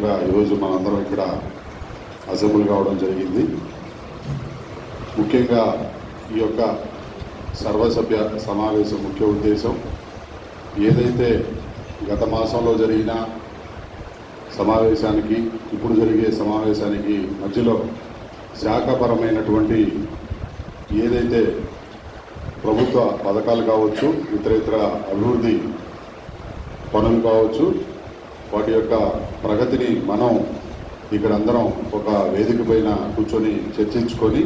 భాగంగా ఈరోజు మనందరం ఇక్కడ అసెంబ్లీ కావడం జరిగింది. ముఖ్యంగా ఈ యొక్క సర్వసభ్య సమావేశం ముఖ్య ఉద్దేశం ఏదైతే గత మాసంలో జరిగిన సమావేశానికి ఇప్పుడు జరిగే సమావేశానికి మధ్యలో శాఖపరమైనటువంటి ఏదైతే ప్రభుత్వ పథకాలు కావచ్చు ఇతర ఇతర అభివృద్ధి పనులు కావచ్చు వాటి యొక్క ప్రగతిని మనం ఇక్కడ అందరం ఒక వేదిక పైన కూర్చొని చర్చించుకొని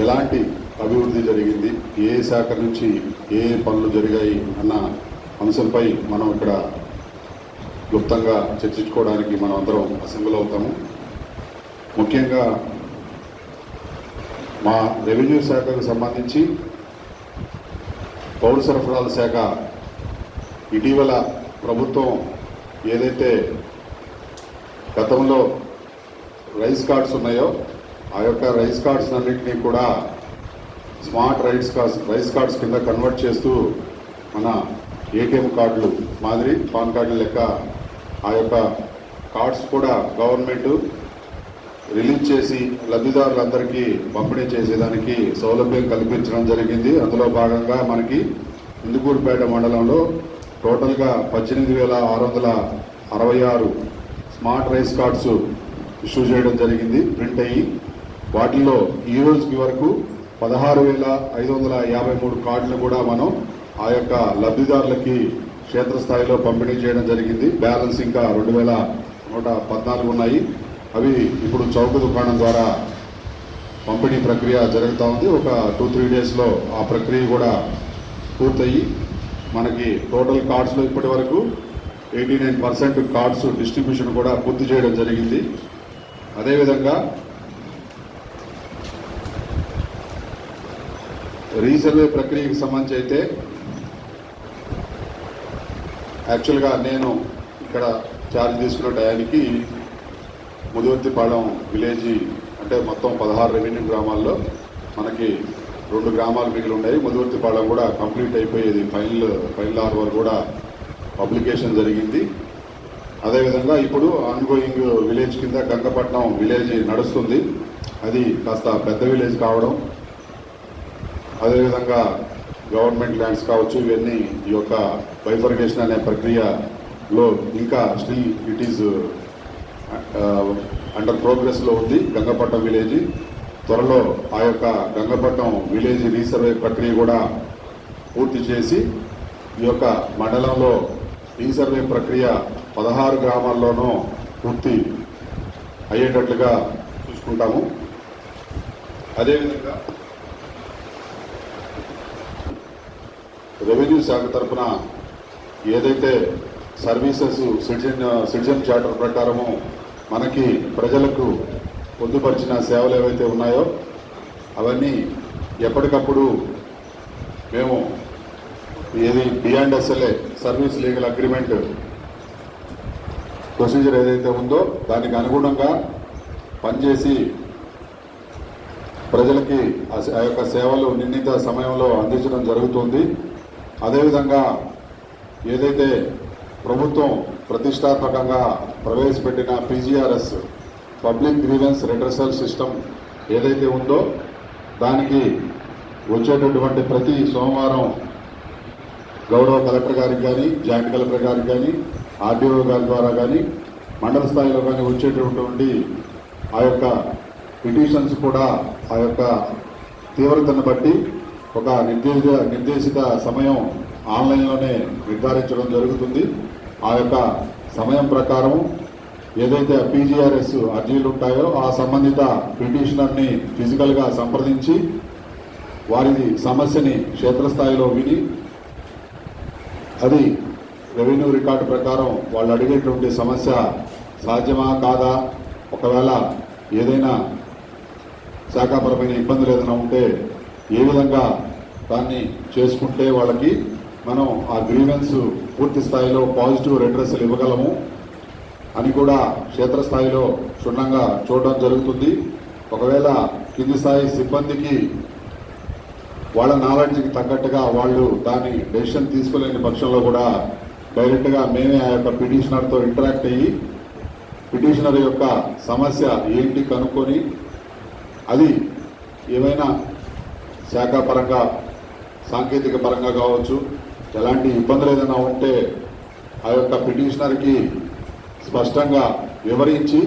ఎలాంటి అభివృద్ధి జరిగింది ఏ శాఖ నుంచి ఏ ఏ పనులు జరిగాయి అన్న అంశంపై మనం ఇక్కడ క్లుప్తంగా చర్చించుకోవడానికి మనం అందరం అసెంబ్లీ అవుతాము. ముఖ్యంగా మా రెవెన్యూ శాఖకు సంబంధించి పౌర సరఫరాల శాఖ ఇటీవల ప్రభుత్వం ఏదైతే గతంలో రైస్ కార్డ్స్ ఉన్నాయో ఆ యొక్క రైస్ కార్డ్స్ అన్నింటినీ కూడా smart rice cards rice cards కింద కన్వర్ట్ చేస్తూ మన ఏటీఎం కార్డులు మాదిరి పాన్ కార్డుల లెక్క ఆ యొక్క కార్డ్స్ కూడా గవర్నమెంట్ రిలీజ్ చేసి లబ్ధిదారులందరికీ పంపిణీ చేసేదానికి సౌలభ్యం కల్పించడం జరిగింది. అందులో భాగంగా మనకి ఇందుకూరుపేట మండలంలో టోటల్గా పద్దెనిమిది వేల ఆరు వందల అరవై ఆరు స్మార్ట్ రైస్ కార్డ్స్ ఇష్యూ చేయడం జరిగింది. ప్రింట్ అయ్యి వాటిల్లో ఈ రోజుకి వరకు పదహారు వేల ఐదు వందల యాభై మూడు కార్డులు కూడా మనం ఆ యొక్క లబ్ధిదారులకి క్షేత్రస్థాయిలో పంపిణీ చేయడం జరిగింది. బ్యాలెన్స్ ఇంకా రెండు వేల నూట పద్నాలుగు ఉన్నాయి. అవి ఇప్పుడు చౌక దుకాణం ద్వారా పంపిణీ ప్రక్రియ జరుగుతూ ఉంది. ఒక టూ త్రీ డేస్లో ఆ ప్రక్రియ కూడా పూర్తయి మనకి టోటల్ కార్డ్స్లో ఇప్పటి వరకు eighty nine percent cards distribution కూడా పూర్తి చేయడం జరిగింది. అదేవిధంగా రీసర్వే ప్రక్రియకి సంబంధించి అయితే యాక్చువల్గా నేను ఇక్కడ ఛార్జ్ తీసుకున్న టయానికి ముదివర్తిపాలెం విలేజ్ అంటే మొత్తం పదహారు రెవెన్యూ గ్రామాల్లో మనకి రెండు గ్రామాలు మిగిలి ఉన్నాయి. ముదివర్తిపాలెం కూడా కంప్లీట్ అయిపోయేది. ఫైనల్ ఫైనల్ ఆర్వర్ కూడా పబ్లికేషన్ జరిగింది. అదేవిధంగా ఇప్పుడు ఆన్గోయింగ్ విలేజ్ కింద గంగపట్నం విలేజ్ నడుస్తుంది. అది కాస్త పెద్ద విలేజ్ కావడం. అదేవిధంగా గవర్నమెంట్ ల్యాండ్స్ కావచ్చు ఇవన్నీ ఈ యొక్క బైఫర్గేషన్ అనే ప్రక్రియలో ఇంకా స్టిల్ ఇట్ ఈజ్ అండర్ ప్రోగ్రెస్లో ఉంది. గంగపట్నం విలేజ్ త్వరలో ఆ యొక్క గంగపట్నం విలేజ్ రీసర్వే ప్రక్రియ కూడా పూర్తి చేసి ఈ యొక్క మండలంలో రీసర్వే ప్రక్రియ పదహారు గ్రామాల్లోనూ పూర్తి అయ్యేటట్లుగా చూసుకుంటాము. అదేవిధంగా రెవెన్యూ శాఖ తరఫున ఏదైతే సర్వీసెస్ సిటిజన్ సిటిజన్ చార్టర్ ప్రకారము మనకి ప్రజలకు పొందుపరిచిన సేవలు ఏవైతే ఉన్నాయో అవన్నీ ఎప్పటికప్పుడు మేము ఏది beyond SLA service legal agreement procedure ఏదైతే ఉందో దానికి అనుగుణంగా పనిచేసి ప్రజలకి ఆ ఆ యొక్క సేవలు నిర్ణీత సమయంలో అందించడం జరుగుతుంది. అదేవిధంగా ఏదైతే ప్రభుత్వం ప్రతిష్టాత్మకంగా ప్రవేశపెట్టిన PGRS public grievance redressal system ఏదైతే ఉందో దానికి వచ్చేటటువంటి ప్రతి సోమవారం గౌరవ కలెక్టర్ గారికి కానీ జాయింట్ కలెక్టర్ గారికి కానీ ఆర్డీఓ గారి ద్వారా కానీ మండల స్థాయిలో కానీ వచ్చేటటువంటి ఆ యొక్క పిటిషన్స్ కూడా ఆ యొక్క తీవ్రతను బట్టి ఒక నిర్దేశ నిర్దేశిత సమయం ఆన్లైన్లోనే నిర్ధారించడం జరుగుతుంది. ఆ యొక్క సమయం ప్రకారం ఏదైతే పీజీఆర్ఎస్ అర్జీలు ఉంటాయో ఆ సంబంధిత పిటిషనర్ని ఫిజికల్గా సంప్రదించి వారిది సమస్యని క్షేత్రస్థాయిలో విని అది రెవెన్యూ రికార్డు ప్రకారం వాళ్ళు అడిగేటువంటి సమస్య సాధ్యమా కాదా? ఒకవేళ ఏదైనా శాఖాపరమైన ఇబ్బందులు ఏదైనా ఉంటే ఏ విధంగా దాన్ని చేసుకుంటే వాళ్ళకి మనం ఆ గ్రీవెన్స్ పూర్తి స్థాయిలో పాజిటివ్ రెడ్రెస్లు ఇవ్వగలము? అని కూడా క్షేత్రస్థాయిలో క్షుణ్ణంగా చూడడం జరుగుతుంది. ఒకవేళ కింది స్థాయి సిబ్బందికి వాళ్ళ నాలెడ్జ్కి తగ్గట్టుగా వాళ్ళు దాని డెసిషన్ తీసుకోలేని పక్షంలో కూడా డైరెక్ట్గా మేమే ఆ యొక్క పిటిషనర్తో ఇంటరాక్ట్ అయ్యి పిటిషనర్ యొక్క సమస్య ఏంటి కనుక్కొని అది ఏమైనా శాఖాపరంగా సాంకేతిక పరంగా కావచ్చు ఎలాంటి ఇబ్బందులు ఏదైనా ఉంటే ఆ యొక్క పిటిషనర్కి స్పష్టంగా వివరించి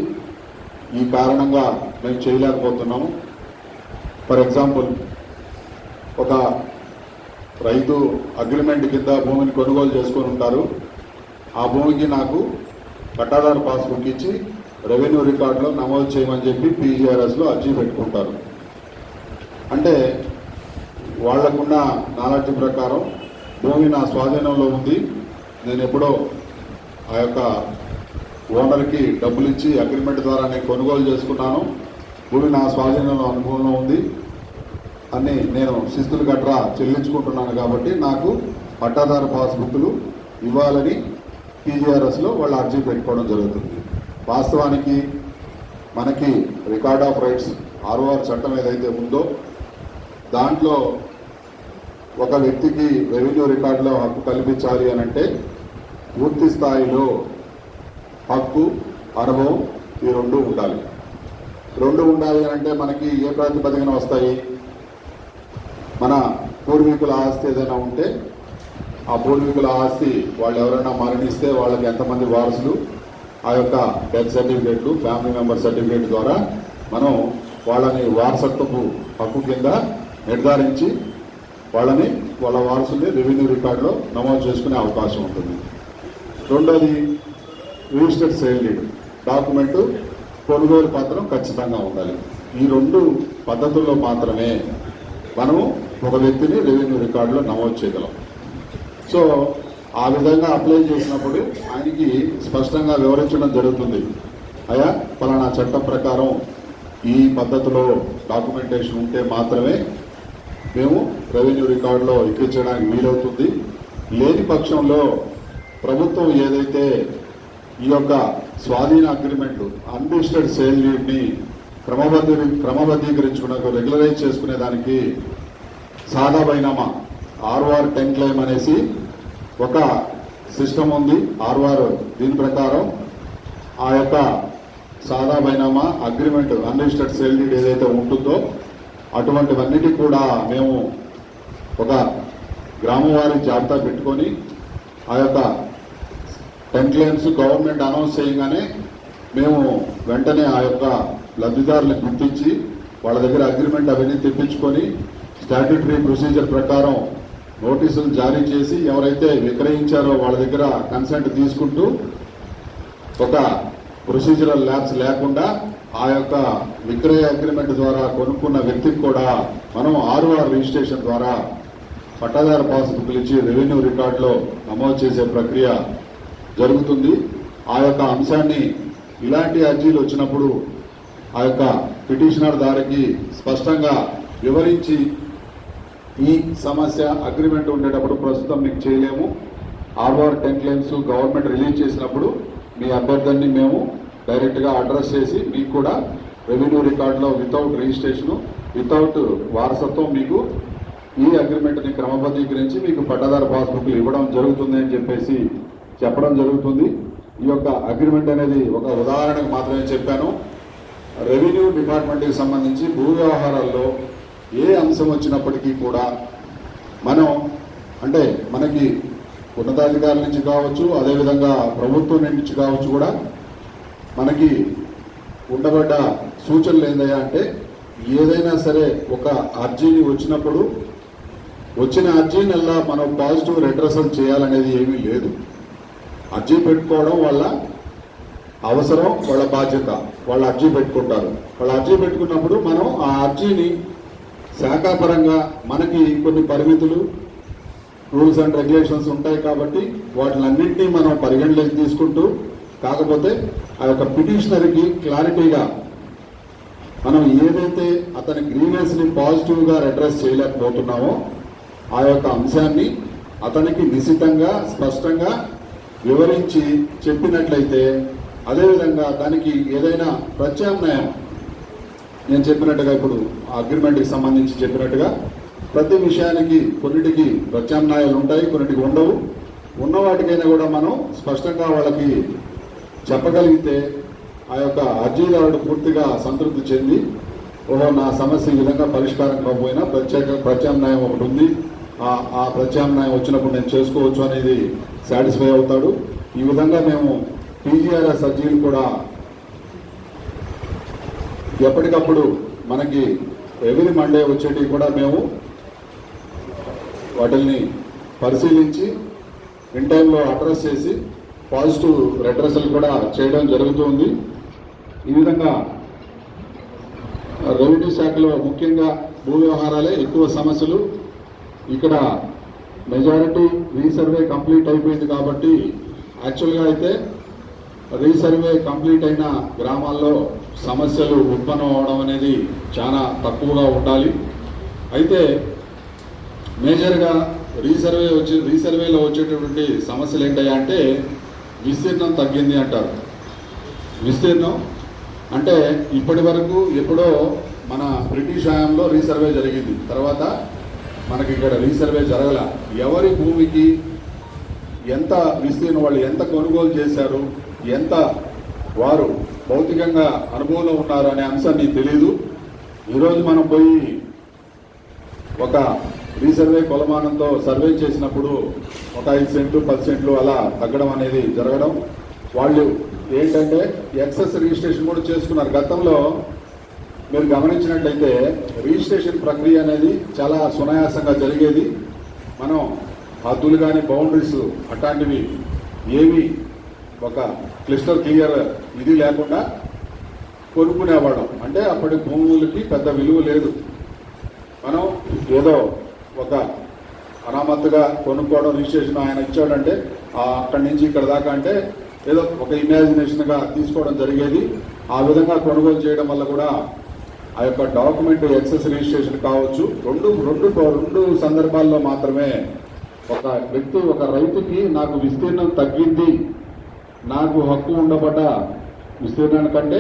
ఈ కారణంగా మేము చేయలేకపోతున్నాము. ఫర్ ఎగ్జాంపుల్ ఒక రైతు అగ్రిమెంట్ కింద భూమిని కొనుగోలు చేసుకొని ఉంటారు. ఆ భూమికి నాకు పట్టాదారు పాస్బుక్ ఇచ్చి రెవెన్యూ రికార్డులో నమోదు చేయమని చెప్పి పీజీఆర్ఎస్లో అర్జీ పెట్టుకుంటారు. అంటే వాళ్ళకున్న నాలెడ్జ్ ప్రకారం భూమి నా స్వాధీనంలో ఉంది. నేను ఎప్పుడో ఆ యొక్క ఓనర్కి డబ్బులు ఇచ్చి అగ్రిమెంట్ ద్వారా నేను కొనుగోలు చేసుకున్నాను భూమి నా స్వాధీనంలో అనుభవంలో ఉంది. అని నేను శిస్తులు గట్రా చెల్లించుకుంటున్నాను కాబట్టి నాకు పట్టాదారు పాస్బుక్లు ఇవ్వాలని పీజీఆర్ఎస్లో వాళ్ళు అర్జీ పెట్టుకోవడం జరుగుతుంది. వాస్తవానికి మనకి రికార్డ్ ఆఫ్ రైట్స్ ఆర్ఓఆర్ చట్టం ఏదైతే ఉందో దాంట్లో ఒక వ్యక్తికి రెవెన్యూ రికార్డులో హక్కు కల్పించాలి అని అంటే పూర్తి స్థాయిలో హక్కు అనుభవం ఈ రెండు ఉండాలి. రెండు ఉండాలి అని అంటే మనకి ఏ ప్రాతిపదికన వస్తాయి? మన పూర్వీకుల ఆస్తి ఏదైనా ఉంటే ఆ పూర్వీకుల ఆస్తి వాళ్ళు ఎవరైనా మరణిస్తే వాళ్ళకి ఎంతమంది వారసులు? ఆ యొక్క డెత్ సర్టిఫికేట్లు ఫ్యామిలీ మెంబర్ సర్టిఫికేట్ ద్వారా మనం వాళ్ళని వారసత్వపు హక్కు కింద నిర్ధారించి వాళ్ళని వాళ్ళ వారసుల్ని రెవెన్యూ రికార్డులో నమోదు చేసుకునే అవకాశం ఉంటుంది. రెండోది రిజిస్టర్డ్ సేల్ డీడ్ డాక్యుమెంట్ కొనుగోలు పత్రం ఖచ్చితంగా ఉండాలి. ఈ రెండు పద్ధతుల్లో మాత్రమే మనము ఒక వ్యక్తిని రెవెన్యూ రికార్డులో నమోదు చేయగలం. సో ఆ విధంగా అప్లై చేసినప్పుడు ఆయనకి స్పష్టంగా వివరించడం జరుగుతుంది. అయా ఫలానా చట్టం ప్రకారం ఈ పద్ధతిలో డాక్యుమెంటేషన్ ఉంటే మాత్రమే మేము రెవెన్యూ రికార్డులో ఎక్కించడానికి వీలవుతుంది. లేని పక్షంలో ప్రభుత్వం ఏదైతే ఈ యొక్క స్వాధీన అగ్రిమెంట్ అన్లిస్టెడ్ సేల్ని క్రమబద్ధీ క్రమబద్ధీకరించుకునే రెగ్యులరైజ్ చేసుకునే దానికి సాదా బైనామా ఆర్ఆర్ టెన్ క్లైమ్ అనేసి ఒక సిస్టమ్ ఉంది. ఆర్ఆర్ దీని ప్రకారం ఆ యొక్క Sada Bainama agreement unregistered sale deed ఏదైతే ఉంటుందో అటువంటివన్నిటి కూడా మేము ఒక గ్రామం వారి జాబితా పెట్టుకొని ఆ యొక్క టెన్ క్లెయిమ్స్ గవర్నమెంట్ అనౌన్స్ చేయగానే మేము వెంటనే ఆ యొక్క లబ్ధిదారులను గుర్తించి వాళ్ళ దగ్గర అగ్రిమెంట్ అవన్నీ తెప్పించుకొని స్టాట్యూటరీ ప్రొసీజర్ ప్రకారం నోటీసులు జారీ చేసి ఎవరైతే విక్రయించారో వాళ్ళ దగ్గర కన్సెంట్ తీసుకుంటూ ఒక ప్రొసీజరల్ ల్యాబ్స్ లేకుండా ఆ యొక్క విక్రయ అగ్రిమెంట్ ద్వారా కొనుక్కున్న వ్యక్తికి కూడా మనం ఆర్ఓఆర్ రిజిస్ట్రేషన్ ద్వారా పట్టాదారు పాస్ బుక్లు ఇచ్చి రెవెన్యూ రికార్డులో నమోదు చేసే ప్రక్రియ జరుగుతుంది. ఆ యొక్క అంశాన్ని ఇలాంటి అర్జీలు వచ్చినప్పుడు ఆ యొక్క పిటిషనర్ దారికి స్పష్టంగా వివరించి ఈ సమస్య అగ్రిమెంట్ ఉండేటప్పుడు ప్రస్తుతం మీకు చేయలేము. ROR ten claims government release చేసినప్పుడు మీ అభ్యర్థాన్ని మేము డైరెక్ట్గా అడ్రస్ చేసి మీకు కూడా రెవెన్యూ రికార్డులో వితౌట్ రిజిస్ట్రేషన్ వితౌట్ వారసత్వం మీకు ఈ అగ్రిమెంట్ని క్రమబద్ధీకరించి మీకు పట్టాదారు పాస్బుక్లు ఇవ్వడం జరుగుతుంది అని చెప్పేసి చెప్పడం జరుగుతుంది. ఈ యొక్క అగ్రిమెంట్ అనేది ఒక ఉదాహరణకు మాత్రమే చెప్పాను. రెవెన్యూ డిపార్ట్మెంట్కి సంబంధించి భూ వ్యవహారాల్లో ఏ అంశం వచ్చినప్పటికీ కూడా మనం అంటే మనకి ఉన్నతాధికారుల నుంచి కావచ్చు అదేవిధంగా ప్రభుత్వం నుంచి కావచ్చు కూడా మనకి ఉండబడ్డ సూచనలు ఏందయ్యా అంటే ఏదైనా సరే ఒక అర్జీని వచ్చినప్పుడు వచ్చిన అర్జీనల్లా మనం పాజిటివ్ రెడ్రసల్ చేయాలనేది ఏమీ లేదు. అర్జీ పెట్టుకోవడం వల్ల అవసరం వాళ్ళ బాధ్యత. వాళ్ళు అర్జీ పెట్టుకుంటారు. వాళ్ళు అర్జీ పెట్టుకున్నప్పుడు మనం ఆ అర్జీని శాఖాపరంగా మనకి కొన్ని పరిమితులు రూల్స్ అండ్ రెగ్యులేషన్స్ ఉంటాయి కాబట్టి వాటిలన్నింటినీ మనం పరిగణలోకి తీసుకుంటూ కాకపోతే ఆ యొక్క పిటిషనర్కి క్లారిటీగా మనం ఏదైతే అతని గ్రీవెన్స్ని పాజిటివ్గా అడ్రస్ చేయలేకపోతున్నామో ఆ యొక్క అంశాన్ని అతనికి నిశితంగా స్పష్టంగా వివరించి చెప్పినట్లయితే అదేవిధంగా దానికి ఏదైనా ప్రత్యామ్నాయం. నేను చెప్పినట్టుగా ఇప్పుడు అగ్రిమెంట్కి సంబంధించి చెప్పినట్టుగా ప్రతి విషయానికి కొన్నిటికి ప్రత్యామ్నాయాలు ఉంటాయి కొన్నిటికి ఉండవు. ఉన్న వాటికైనా కూడా మనం స్పష్టంగా వాళ్ళకి చెప్పగలిగితే ఆ యొక్క అర్జీదారుడు పూర్తిగా సంతృప్తి చెంది ఓహో నా సమస్య ఈ విధంగా పరిష్కారం కాకపోయినా ప్రత్యేక ప్రత్యామ్నాయం ఒకటి ఉంది ఆ ప్రత్యామ్నాయం వచ్చినప్పుడు నేను చేసుకోవచ్చు అనేది సాటిస్ఫై అవుతాడు. ఈ విధంగా మేము పీజీఆర్ఎస్ సర్జీలు కూడా ఎప్పటికప్పుడు మనకి ఎవ్రీ మండే వచ్చేటివి కూడా మేము వాటిల్ని పరిశీలించి ఇన్ టైంలో అడ్రస్ చేసి పాజిటివ్ రెడ్రసల్ కూడా చేయడం జరుగుతుంది ఈ విధంగా రెవెన్యూ శాఖలో ముఖ్యంగా భూ వ్యవహారాలే ఎక్కువ సమస్యలు. ఇక్కడ మెజారిటీ రీసర్వే కంప్లీట్ అయిపోయింది కాబట్టి యాక్చువల్గా అయితే రీసర్వే కంప్లీట్ అయిన గ్రామాల్లో సమస్యలు ఉత్పన్నం అవడం అనేది చాలా తక్కువగా ఉండాలి. అయితే మేజర్గా రీసర్వే వచ్చి రీసర్వేలో వచ్చేటటువంటి సమస్యలు ఏంటయ్యా అంటే విస్తీర్ణం తగ్గింది అంటారు. విస్తీర్ణం అంటే ఇప్పటి వరకు ఎప్పుడో మన బ్రిటిష్ హయాంలో రీసర్వే జరిగింది. తర్వాత మనకి ఇక్కడ రీసర్వే జరగల. ఎవరి భూమికి ఎంత విస్తీర్ణం వాళ్ళు ఎంత కొనుగోలు చేశారు ఎంత వారు భౌతికంగా అనుభవంలో ఉన్నారు అనే అంశాన్ని తెలియదు ఈరోజు మనం పోయి ఒక రీసర్వే కొలమానంతో సర్వే చేసినప్పుడు ఒక ఐదు సెంట్లు పది సెంట్లు అలా తగ్గడం అనేది జరగడం. వాళ్ళు ఏంటంటే ఎక్సెస్ రిజిస్ట్రేషన్ కూడా చేసుకున్నారు. గతంలో మీరు గమనించినట్లయితే రిజిస్ట్రేషన్ ప్రక్రియ అనేది చాలా సునాయాసంగా జరిగేది. మనం హద్దులు కానీ బౌండరీస్ అట్లాంటివి ఏవి ఒక క్లిస్టర్ క్లియర్ ఇది లేకుండా కొనుక్కునేవాళ్ళం. అంటే అప్పటి భూములకి పెద్ద విలువ లేదు. మనం ఏదో ఒక అనామత్తుగా కొనుక్కోవడం రిజిస్ట్రేషన్ ఆయన ఇచ్చాడంటే అక్కడి నుంచి ఇక్కడ దాకా అంటే ఏదో ఒక ఇమాజినేషన్గా తీసుకోవడం జరిగేది. ఆ విధంగా కొనుగోలు చేయడం వల్ల కూడా ఆ యొక్క డాక్యుమెంట్ ఎక్సెస్ రిజిస్ట్రేషన్ కావచ్చు. రెండు రెండు రెండు సందర్భాల్లో మాత్రమే ఒక వ్యక్తి ఒక రైతుకి నాకు విస్తీర్ణం తగ్గింది. నాకు హక్కు ఉండబడ్డ విస్తీర్ణానికంటే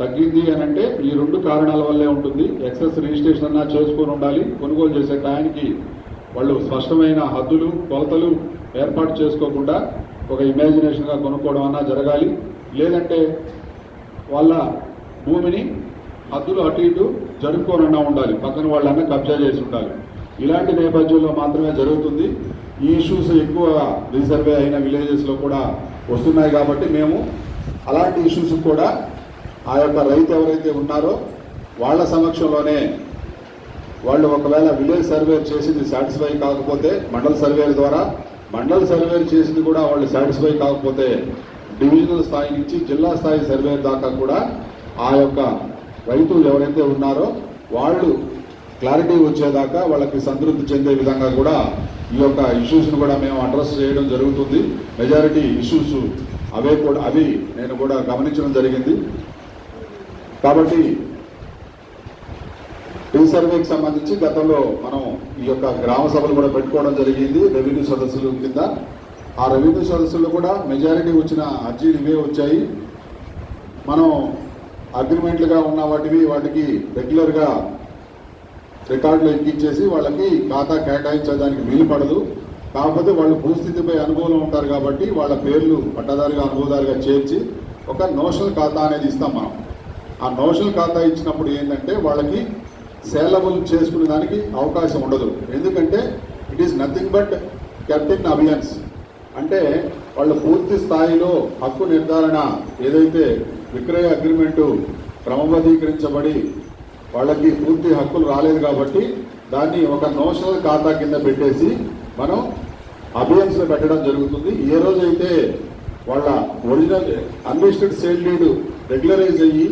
తగ్గింది అని అంటే ఈ రెండు కారణాల వల్లే ఉంటుంది. ఎక్సెస్ రిజిస్ట్రేషన్ అన్నా చేసుకొని ఉండాలి. కొనుగోలు చేసే టయానికి వాళ్ళు స్పష్టమైన హద్దులు కొలతలు ఏర్పాటు చేసుకోకుండా ఒక ఇమాజినేషన్గా కొనుక్కోవడం అన్నా జరగాలి. లేదంటే వాళ్ళ భూమిని హద్దులు అటు ఇటు జరుపుకోనన్నా ఉండాలి. పక్కన వాళ్ళన్నా కబ్జా చేసి ఉండాలి. ఇలాంటి నేపథ్యంలో మాత్రమే జరుగుతుంది. ఈ ఇష్యూస్ ఎక్కువ రీసర్వే అయిన విలేజెస్లో కూడా వస్తున్నాయి కాబట్టి మేము అలాంటి ఇష్యూస్ కూడా ఆ యొక్క రైతు ఎవరైతే ఉన్నారో వాళ్ళ సమక్షంలోనే వాళ్ళు ఒకవేళ విలేజ్ సర్వే చేసింది సాటిస్ఫై కాకపోతే మండల సర్వేల ద్వారా మండల సర్వేలు చేసింది కూడా వాళ్ళు సాటిస్ఫై కాకపోతే డివిజనల్ స్థాయి నుంచి జిల్లా స్థాయి సర్వే దాకా కూడా ఆ యొక్క రైతులు ఎవరైతే ఉన్నారో వాళ్ళు క్లారిటీ వచ్చేదాకా వాళ్ళకి సంతృప్తి చెందే విధంగా కూడా ఈ యొక్క ఇష్యూస్ను కూడా మేము అడ్రస్ చేయడం జరుగుతుంది. మెజారిటీ ఇష్యూస్ అవే కూడా అవి నేను కూడా గమనించడం జరిగింది. కాబట్టి రీసర్వేకి సంబంధించి గతంలో మనం ఈ యొక్క గ్రామ సభలు కూడా పెట్టుకోవడం జరిగింది. రెవెన్యూ సదస్సులు కింద. ఆ రెవెన్యూ సదస్సులు కూడా మెజారిటీ వచ్చిన అర్జీలు ఇవే వచ్చాయి. మనం అగ్రిమెంట్లుగా ఉన్న వాటివి వాటికి రెగ్యులర్గా రికార్డులు ఎక్కించేసి వాళ్ళకి ఖాతా కేటాయించడానికి వీలు పడదు. కాకపోతే వాళ్ళు భూస్థితిపై అనుభవం ఉంటారు కాబట్టి వాళ్ళ పేర్లు పట్టదారిగా అనుభవదారిగా చేర్చి ఒక నోషనల్ ఖాతా అనేది ఇస్తాం మనం. ఆ నోషనల్ ఖాతా ఇచ్చినప్పుడు ఏంటంటే వాళ్ళకి సేలబుల్ చేసుకునే దానికి అవకాశం ఉండదు. ఎందుకంటే it is nothing but captain అభియన్స్ అంటే వాళ్ళు పూర్తి స్థాయిలో హక్కు నిర్ధారణ ఏదైతే విక్రయ అగ్రిమెంటు క్రమబద్ధీకరించబడి వాళ్ళకి పూర్తి హక్కులు రాలేదు కాబట్టి దాన్ని ఒక నోషనల్ ఖాతా కింద పెట్టేసి మనం అబియన్స్లో పెట్టడం జరుగుతుంది. ఏ రోజైతే వాళ్ళ original unlisted sale deed regularise అయ్యి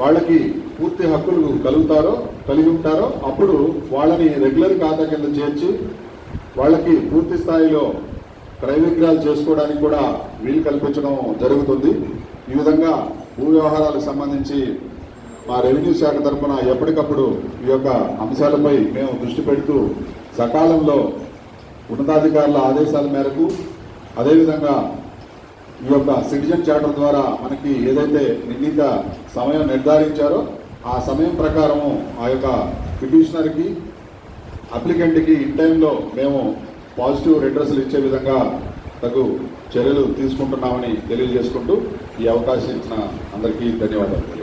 వాళ్ళకి పూర్తి హక్కులు కలుగుతారో కలిగి ఉంటారో అప్పుడు వాళ్ళని రెగ్యులర్ ఖాతా కింద చేర్చి వాళ్ళకి పూర్తి స్థాయిలో క్రయ విగ్రహాలు చేసుకోవడానికి కూడా వీలు కల్పించడం జరుగుతుంది. ఈ విధంగా భూ వ్యవహారాలకు సంబంధించి మా రెవెన్యూ శాఖ తరఫున ఎప్పటికప్పుడు ఈ యొక్క అంశాలపై మేము దృష్టి పెడుతూ సకాలంలో ఉన్నతాధికారుల ఆదేశాల మేరకు అదేవిధంగా ఈ యొక్క సిటిజన్ చార్టర్ ద్వారా మనకి ఏదైతే నిర్ణీత సమయం నిర్ధారించారో ఆ సమయం ప్రకారము ఆ యొక్క పిటిషనర్కి అప్లికెంట్కి ఇన్ టైంలో మేము పాజిటివ్ రెడ్రస్లు ఇచ్చే విధంగా తగు చర్యలు తీసుకుంటున్నామని తెలియజేసుకుంటూ ఈ అవకాశం ఇచ్చిన అందరికీ ధన్యవాదాలు.